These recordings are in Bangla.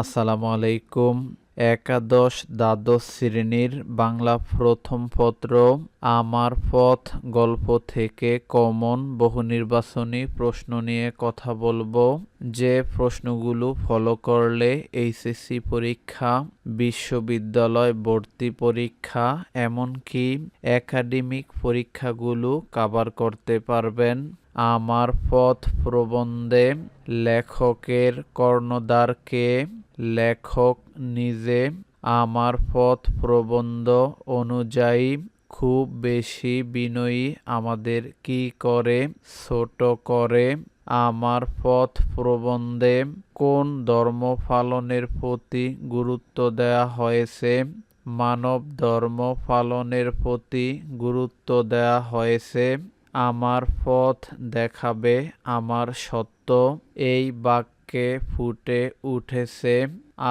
আসসালামু আলাইকুম একাদশ দ্বাদশ শ্রেণির বাংলা প্রথম পত্র, আমার পথ গল্প থেকে কমন বহুনির্বাচনী প্রশ্ন নিয়ে কথা বলব। যে প্রশ্নগুলো ফলো করলে এইচএসসি পরীক্ষা, বিশ্ববিদ্যালয় ভর্তি পরীক্ষা, এমনকি একাডেমিক পরীক্ষাগুলো কাভার করতে পারবেন। আমার পথ প্রবন্ধে লেখকের কর্ণধারকে লেখক নিজে আমার পথ প্রবন্ধ অনুযায়ী খুব বেশি বিনয়ী আমাদের কি করে, ছোট করে আমার পথ প্রবন্ধে কোন ধর্ম পালনের প্রতি গুরুত্ব দেওয়া হয়েছে, মানব ধর্ম পালনের প্রতি গুরুত্ব দেওয়া হয়েছে, আমার পথ দেখাবে আমার সত্য, এই বাক্যে ফুটে উঠেছে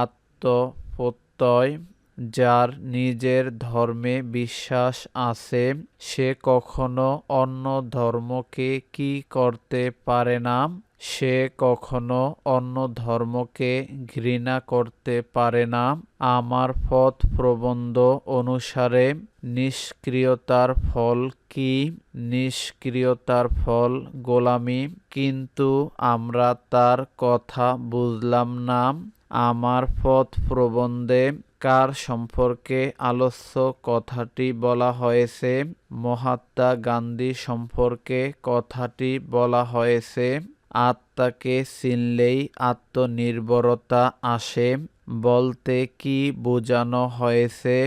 আত্মপ্রত্যয় যার নিজের ধর্মে বিশ্বাস আছে, সে কখনো অন্য ধর্মকে কি করতে পারে না? সে কখনো অন্য ধর্মকে ঘৃণা করতে পারে না। আমার পথ প্রবন্ধ অনুসারে নিষ্ক্রিয়তার ফল কি? নিষ্ক্রিয়তার ফল গোলামি। কিন্তু আমরা তার কথা বুঝলাম না। আমার পথ প্রবন্ধে কার সম্পর্কে আলস্য কথাটি বলা হয়েছে। মহাত্মা গান্ধী সম্পর্কে কথাটি বলা হয়েছে, আত্মাকে চিনলেই আত্মনির্ভরতা আসে। বলতে কি বোঝানো হয়েছে?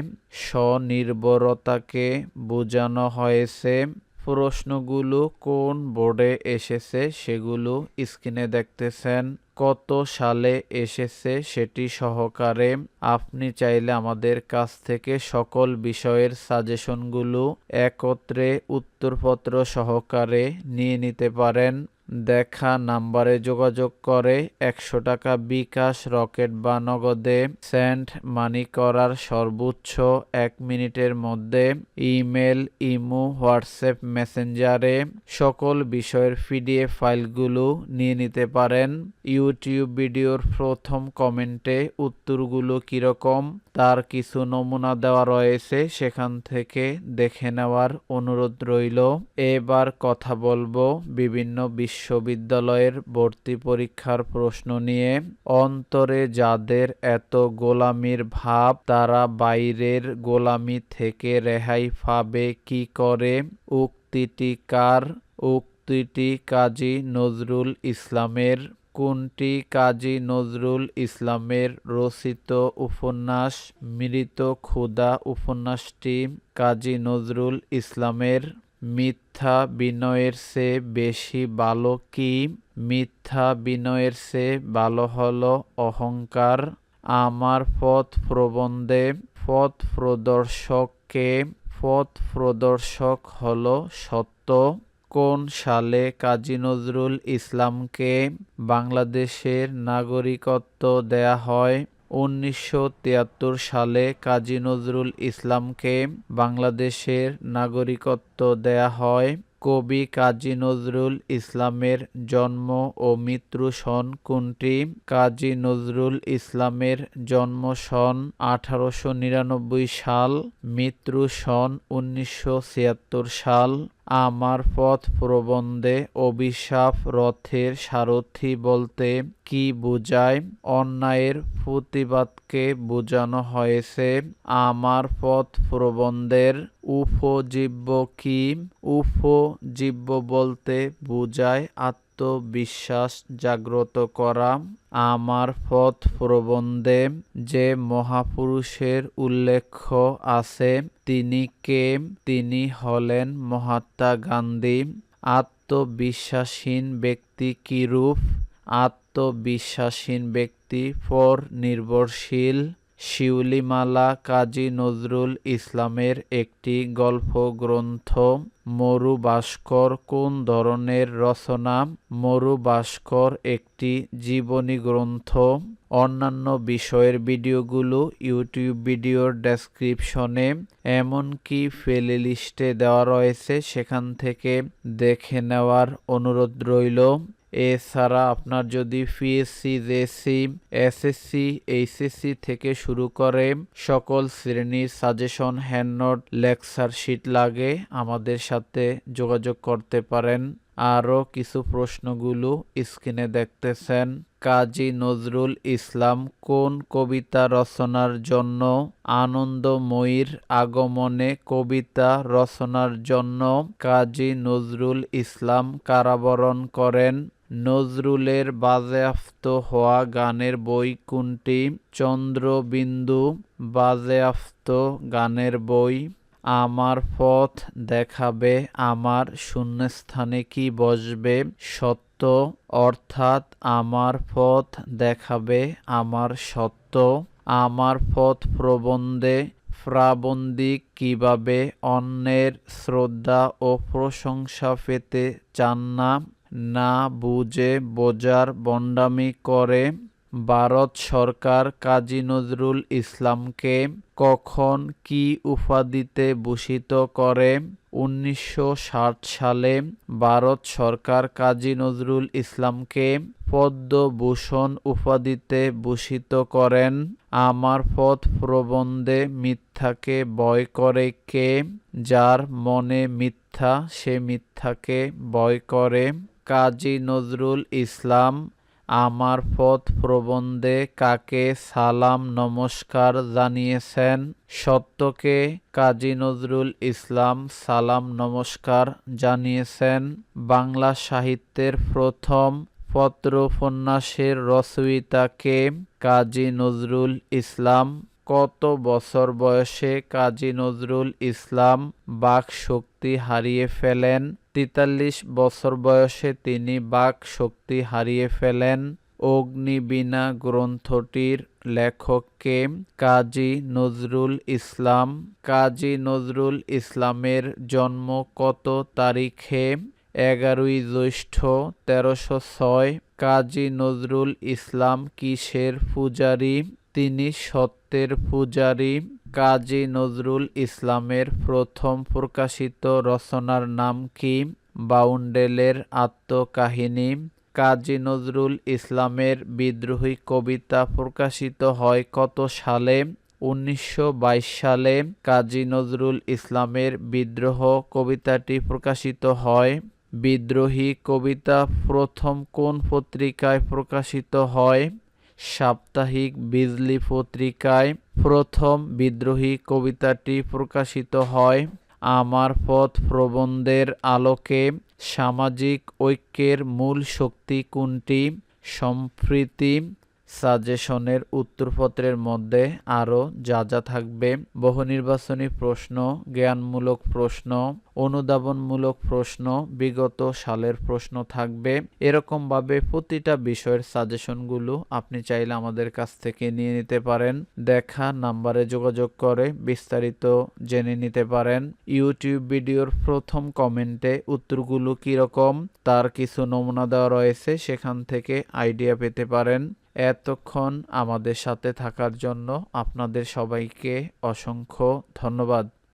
স্বনির্ভরতাকে বোঝানো হয়েছে। প্রশ্নগুলো কোন বোর্ডে এসেছে সেগুলো স্ক্রিনে দেখতেছেন। কত সালে এসেছে সেটি সহকারে আপনি চাইলে আমাদের কাছ থেকে সকল বিষয়ের সাজেশনগুলো একত্রে উত্তরপত্র সহকারে নিয়ে নিতে পারেন। দেখা নাম্বারে যোগাযোগ করে একশো টাকা বিকাশ রকেট বা নগদে সেন্ড মানি করার সর্বোচ্চ এক মিনিটের মধ্যে ইমেল, ইমো, হোয়াটসঅ্যাপ, মেসেঞ্জারে সকল বিষয়ের পিডিএফ ফাইলগুলো নিয়ে নিতে পারেন। ইউটিউব ভিডিওর প্রথম কমেন্টে উত্তরগুলো কীরকম? তার কিছু নমুনা দেওয়া রয়েছে, সেখান থেকে দেখে নেওয়ার অনুরোধ রইল। এবার কথা বলব বিভিন্ন বিশ্ববিদ্যালয়ের ভর্তি পরীক্ষার প্রশ্ন নিয়ে। অন্তরে যাদের এত গোলামির ভাব, তারা বাইরের গোলামি থেকে রেহাই পাবে কি করে? উক্তিটি কার উক্তিটি কাজী নজরুল ইসলামের কোনটি কাজী নজরুল ইসলামের রচিত উপন্যাস মৃত ক্ষুদা উপন্যাসটি কাজী নজরুল ইসলামের মিথ্যা বিনয়ের চেয়ে বেশি ভালো কি? মিথ্যা বিনয়ের চেয়ে ভালো হল অহংকার। আমার পথ প্রবন্ধে পথ প্রদর্শককে পথ প্রদর্শক হল সত্য। কোন সালে কাজী নজরুল ইসলামকে বাংলাদেশের নাগরিকত্ব দেয়া হয়? উনিশশো তিয়াত্তর সালে কাজী নজরুল ইসলামকে বাংলাদেশের নাগরিকত্ব দেয়া হয়। কবি কাজী নজরুল ইসলামের জন্ম ও মৃত্যু সন কোনটি? কাজী নজরুল ইসলামের জন্ম সন আঠারোশো নিরানব্বই সাল, মৃত্যু সন উনিশশো ছিয়াত্তর সাল। আমার পথ প্রবন্ধে অভিশাপ, রথের সারথি বলতে কি বোঝায়? অন্যায়ের প্রতিবাদকে বোঝানো হয়েছে, আমার পথ প্রবন্ধের উপজীব্য কি? উপজীব্য বলতে বোঝায় আত্মবিশ্বাস জাগ্রত করা আমার পথ প্রবন্ধে যে মহাপুরুষের উল্লেখ আছে, তিনি কে? তিনি হলেন মহাত্মা গান্ধী। আত্মবিশ্বাসীন ব্যক্তি কিরূপ? আত্মবিশ্বাসীন ব্যক্তি পর নির্ভরশীল। শিউলিমালা কাজী নজরুল ইসলামের একটি গল্প গ্রন্থ মরু ভাস্কর কোন ধরনের রচনা? মরু ভাস্কর একটি জীবনী গ্রন্থ। অন্যান্য বিষয়ের ভিডিওগুলো ইউটিউব ভিডিওর ডেসক্রিপশনে, এমনকি প্লে লিস্টে দেওয়া রয়েছে, সেখান থেকে দেখে নেওয়ার অনুরোধ রইল। এছাড়া আপনার যদি পিএসসি জেসি এসএসসি এইচএসসি থেকে শুরু করে সকল শ্রেণির সাজেশন হ্যান্ডনোট লেকচার শিট লাগে, আমাদের সাথে যোগাযোগ করতে পারেন। আরও কিছু প্রশ্নগুলো স্ক্রিনে দেখতেছেন। কাজী নজরুল ইসলাম, কোন কবিতা রচনার জন্য আনন্দময়ীর আগমনে কবিতা রচনার জন্য কাজী নজরুল ইসলাম কারাবরণ করেন? নজরুলের বাজেয়াপ্ত হওয়া গানের বই কোনটি? চন্দ্রবিন্দু বাজেয়াপ্ত গানের বই। আমার পথ দেখাবে, আমার শূন্যস্থানে কি বসবে? সত্য, অর্থাৎ আমার পথ দেখাবে, আমার সত্য। আমার পথ প্রবন্ধে প্রাবন্ধিক কীভাবে অন্যের শ্রদ্ধা ও প্রশংসা পেতে চান না? না বুঝে বোঝার বন্ডামি করে ভারত সরকার কাজী নজরুল ইসলামকে কখন কি উপাধিতে ভূষিত করে? উনিশশো ষাট সালে ভারত সরকার কাজী নজরুল ইসলামকে পদ্মভূষণ উপাধিতে ভূষিত করেন। আমার পথ প্রবন্ধে মিথ্যাকে ভয় করে কে? যার মনে মিথ্যা সে মিথ্যাকে ভয় করে। কাজী নজরুল ইসলাম, আমার পথ প্রবন্ধে কাকে সালাম নমস্কার জানিয়েছেন? সত্যকে কাজী নজরুল ইসলাম সালাম নমস্কার জানিয়েছেন। বাংলা সাহিত্যের প্রথম পত্র উপন্যাসের রচয়িতাকে কাজী নজরুল ইসলাম। কত বছর বয়সে কাজী নজরুল ইসলাম বাক শক্তি হারিয়ে ফেলেন? তেতাল্লিশ বছর বয়সে তিনি বাক শক্তি হারিয়ে ফেলেন। অগ্নিবীণা গ্রন্থটির লেখককে কাজী নজরুল ইসলাম। কাজী নজরুল ইসলামের জন্ম কত তারিখে? এগারোই জ্যৈষ্ঠ, তেরোশো ছয়। কাজী নজরুল ইসলাম কিসের পূজারী? তিনি সত্যের পূজারী। কাজী নজরুল ইসলামের প্রথম প্রকাশিত রচনার নাম কি? বাউন্ডেলের আত্মকাহিনী। কাজী নজরুল ইসলামের বিদ্রোহী কবিতা প্রকাশিত হয় কত সালে? উনিশশো বাইশ সালে কাজী নজরুল ইসলামের বিদ্রোহ কবিতাটি প্রকাশিত হয়। বিদ্রোহী কবিতা প্রথম কোন পত্রিকায় প্রকাশিত হয়? সাপ্তাহিক বিজলি পত্রিকায় প্রথম বিদ্রোহী কবিতাটি প্রকাশিত হয়। আমার পথ প্রবন্ধের আলোকে সামাজিক ঐক্যের মূল শক্তি কোনটি? সম্প্রীতি সাজেশনের উত্তরপত্রের মধ্যে আরও যা যা থাকবে বহু নির্বাচনী প্রশ্ন, জ্ঞানমূলক প্রশ্ন, অনুধাবনমূলক প্রশ্ন, বিগত সালের প্রশ্ন থাকবে। এরকমভাবে প্রতিটা বিষয়ের সাজেশনগুলো আপনি চাইলে আমাদের কাছ থেকে নিয়ে নিতে পারেন। দেখা নাম্বারে যোগাযোগ করে বিস্তারিত জেনে নিতে পারেন। ইউটিউব ভিডিওর প্রথম কমেন্টে উত্তরগুলো কীরকম, তার কিছু নমুনা দেওয়া রয়েছে, সেখান থেকে আইডিয়া পেতে পারেন। এতক্ষণ আমাদের সাথে থাকার জন্য আপনাদের সবাইকে অসংখ্য ধন্যবাদ।